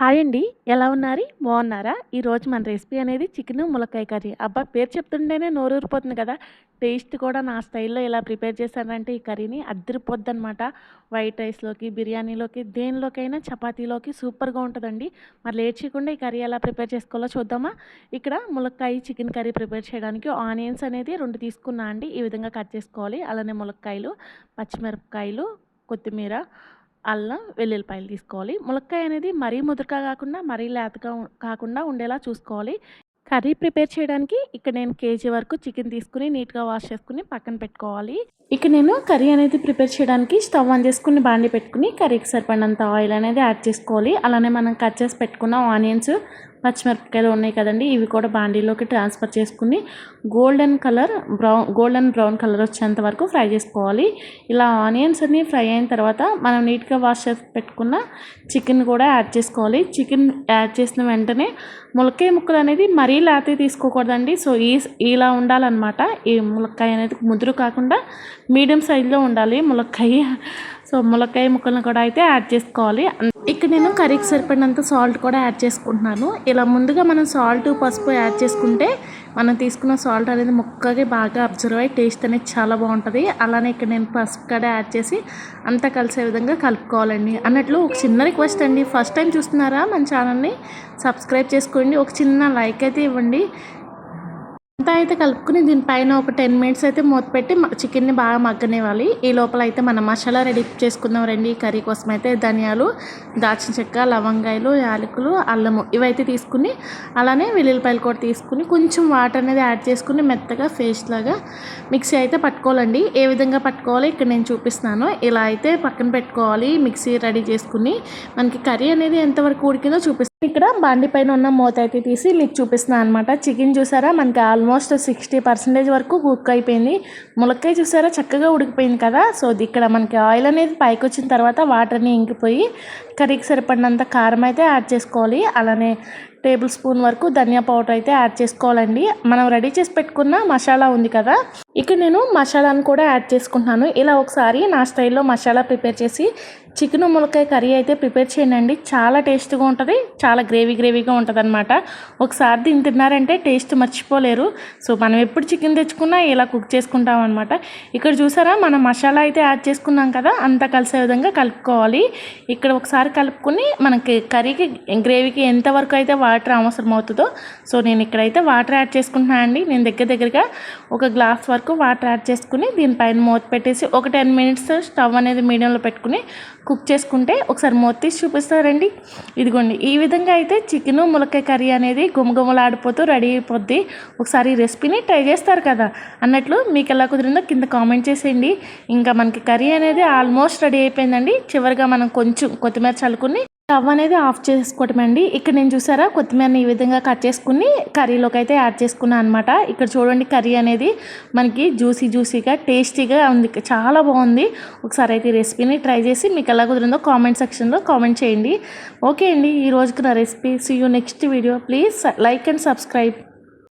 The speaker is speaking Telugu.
హాయ్ అండి. ఎలా ఉన్నారు? బాగున్నారా? ఈరోజు మన రెసిపీ అనేది చికెన్ ములక్కాయ కర్రీ. అబ్బా పేరు చెప్తుంటేనే నోరూరిపోతుంది కదా. టేస్ట్ కూడా నా స్టైల్లో ఎలా ప్రిపేర్ చేశానంటే ఈ కర్రీని అద్దరిపోద్ది అనమాట వైట్ రైస్లోకి బిర్యానీలోకి దేనిలోకైనా చపాతీలోకి సూపర్గా ఉంటుందండి. మరి లేట్ చేయకుండా ఈ కర్రీ ఎలా ప్రిపేర్ చేసుకోవాలో చూద్దామా? ఇక్కడ ములక్కాయ చికెన్ కర్రీ ప్రిపేర్ చేయడానికి ఆనియన్స్ అనేది రెండు తీసుకున్నా అండి. ఈ విధంగా కట్ చేసుకోవాలి. అలానే ములక్కాయలు పచ్చిమిరపకాయలు కొత్తిమీర అల్లం వెల్లుల్లిపాయలు తీసుకోవాలి. ములక్కాయ అనేది మరీ ముదురుగా కాకుండా మరీ లేతగా కాకుండా ఉండేలా చూసుకోవాలి. కర్రీ ప్రిపేర్ చేయడానికి ఇక్కడ నేను కేజీ వరకు చికెన్ తీసుకుని నీట్గా వాష్ చేసుకుని పక్కన పెట్టుకోవాలి. ఇక్కడ నేను కర్రీ అనేది ప్రిపేర్ చేయడానికి స్టవ్ ఆన్ చేసుకుని బాండి పెట్టుకుని కర్రీకి సరిపడినంత ఆయిల్ అనేది యాడ్ చేసుకోవాలి. అలానే మనం కట్ చేసి పెట్టుకున్న ఆనియన్స్ పచ్చిమిరపకాయలు ఉన్నాయి కదండి. ఇవి కూడా బాండీలోకి ట్రాన్స్ఫర్ చేసుకుని golden colour brown golden brown colour వచ్చేంత వరకు ఫ్రై చేసుకోవాలి. ఇలా ఆనియన్స్ అన్నీ ఫ్రై అయిన తర్వాత మనం నీట్గా వాష్ చేసి పెట్టుకున్న చికెన్ కూడా యాడ్ చేసుకోవాలి. చికెన్ యాడ్ చేసిన వెంటనే ములక్కాయ ముక్కలు అనేది మరీ లేతే తీసుకోకూడదండి. సో ఈ ఇలా ఉండాలన్నమాట. ఈ ములక్కాయ అనేది ముదురు కాకుండా మీడియం సైజులో ఉండాలి ములక్కాయ. సో ములక్కాయ ముక్కలను కూడా అయితే యాడ్ చేసుకోవాలి. ఇక్కడ నేను కర్రీకి సరిపడినంత సాల్ట్ కూడా యాడ్ చేసుకుంటున్నాను. ఇలా ముందుగా మనం సాల్ట్ పసుపు యాడ్ చేసుకుంటే మనం తీసుకున్న సాల్ట్ అనేది ముక్కకి బాగా అబ్జర్వ్ అయ్యి టేస్ట్ అనేది చాలా బాగుంటుంది. అలానే ఇక్కడ నేను పసుపు కూడా యాడ్ చేసి అంతా కలిసే విధంగా కలుపుకోవాలండి. అన్నట్లు ఒక చిన్న రిక్వెస్ట్ అండి. ఫస్ట్ టైం చూస్తున్నారా మన ఛానల్ని? సబ్స్క్రైబ్ చేసుకోండి. ఒక చిన్న లైక్ అయితే ఇవ్వండి. అంతా అయితే కలుపుకుని దీనిపైన ఒక టెన్ మినిట్స్ అయితే మూత పెట్టి చికెన్ని బాగా మగ్గనివ్వాలి. ఈ లోపల అయితే మనం మసాలా రెడీ చేసుకుందాం రండి. కర్రీ కోసం అయితే ధనియాలు దాచిన చెక్క లవంగాయలు యాలకులు అల్లము ఇవైతే తీసుకుని అలానే వెల్లుల్లిపాయలు కూడా తీసుకుని కొంచెం వాటర్ అనేది యాడ్ చేసుకుని మెత్తగా ఫేస్ట్ లాగా మిక్సీ అయితే పట్టుకోవాలండి. ఏ విధంగా పట్టుకోవాలి ఇక్కడ నేను చూపిస్తున్నాను. ఇలా అయితే పక్కన పెట్టుకోవాలి. మిక్సీ రెడీ చేసుకుని మనకి కర్రీ అనేది ఎంతవరకు ఉడికిందో చూపిస్తాను ఇక్కడ బండి పైన ఉన్న మూత అయితే తీసి మీకు చూపిస్తున్నాను అనమాట చికెన్ చూసారా? మనకి ఆల్మోస్ట్ సిక్స్టీ పర్సెంటేజ్ వరకు కుక్ అయిపోయింది. ములక్కాయ చూసారా? చక్కగా ఉడికిపోయింది కదా? సో ఇక్కడ మనకి ఆయిల్ అనేది పైకి వచ్చిన తర్వాత వాటర్ని ఇంకిపోయి కర్రీకి సరిపడినంత కారం అయితే యాడ్ చేసుకోవాలి. అలానే టేబుల్ స్పూన్ వరకు ధనియా పౌడర్ అయితే యాడ్ చేసుకోవాలండి. మనం రెడీ చేసి పెట్టుకున్న మసాలా ఉంది కదా. ఇక నేను మసాలాను కూడా యాడ్ చేసుకుంటున్నాను. ఇలా ఒకసారి నా స్టైల్లో మసాలా ప్రిపేర్ చేసి చికెన్ ములకాయ కర్రీ అయితే ప్రిపేర్ చేయండి. చాలా టేస్ట్గా ఉంటుంది. చాలా గ్రేవీ గ్రేవీగా ఉంటుంది అనమాట ఒకసారి దీన్ని తిన్నారంటే టేస్ట్ మర్చిపోలేరు. సో మనం ఎప్పుడు చికెన్ తెచ్చుకున్నా ఇలా కుక్ చేసుకుంటాం అనమాట ఇక్కడ చూసారా? మనం మసాలా అయితే యాడ్ చేసుకున్నాం కదా. అంతా కలిసే విధంగా కలుపుకోవాలి. ఇక్కడ ఒకసారి కలుపుకొని మనకి కర్రీకి గ్రేవీకి ఎంతవరకు అయితే వాటర్ అవసరం అవుతుందో సో నేను ఇక్కడైతే వాటర్ యాడ్ చేసుకుంటున్నాను అండి. నేను దగ్గర దగ్గరగా ఒక గ్లాస్ వరకు వాటర్ యాడ్ చేసుకుని దీనిపైన మూత పెట్టేసి ఒక టెన్ మినిట్స్ స్టవ్ అనేది మీడియంలో పెట్టుకుని కుక్ చేసుకుంటే ఒకసారి మూత తీసి చూపిస్తారండి. ఇదిగోండి ఈ విధంగా అయితే చికెన్ ములక్కాయ కర్రీ అనేది గుమగుమలాడిపోతూ రెడీ అయిపోద్ది. ఒకసారి ఈ రెసిపీని ట్రై చేస్తారు కదా. అన్నట్లు మీకు ఎలా కుదిరిందో కింద కామెంట్ చేసేయండి. ఇంకా మనకి కర్రీ అనేది ఆల్మోస్ట్ రెడీ అయిపోయిందండి. చివరిగా మనం కొంచెం కొత్తిమీర చల్లుకుని స్టవ్ అనేది ఆఫ్ చేసుకోవటం అండి ఇక్కడ నేను చూసారా? కొత్తిమీరని ఈ విధంగా కట్ చేసుకుని కర్రీలోకి అయితే యాడ్ చేసుకున్నాను అనమాట ఇక్కడ చూడండి కర్రీ అనేది మనకి జ్యూసీ జ్యూసీగా టేస్టీగా ఉంది. చాలా బాగుంది. ఒకసారి అయితే రెసిపీని ట్రై చేసి మీకు ఎలా కుదిరిందో కామెంట్ సెక్షన్లో కామెంట్ చేయండి. ఓకే అండి. ఈ రోజుకి నా recipe. See you next video please like and subscribe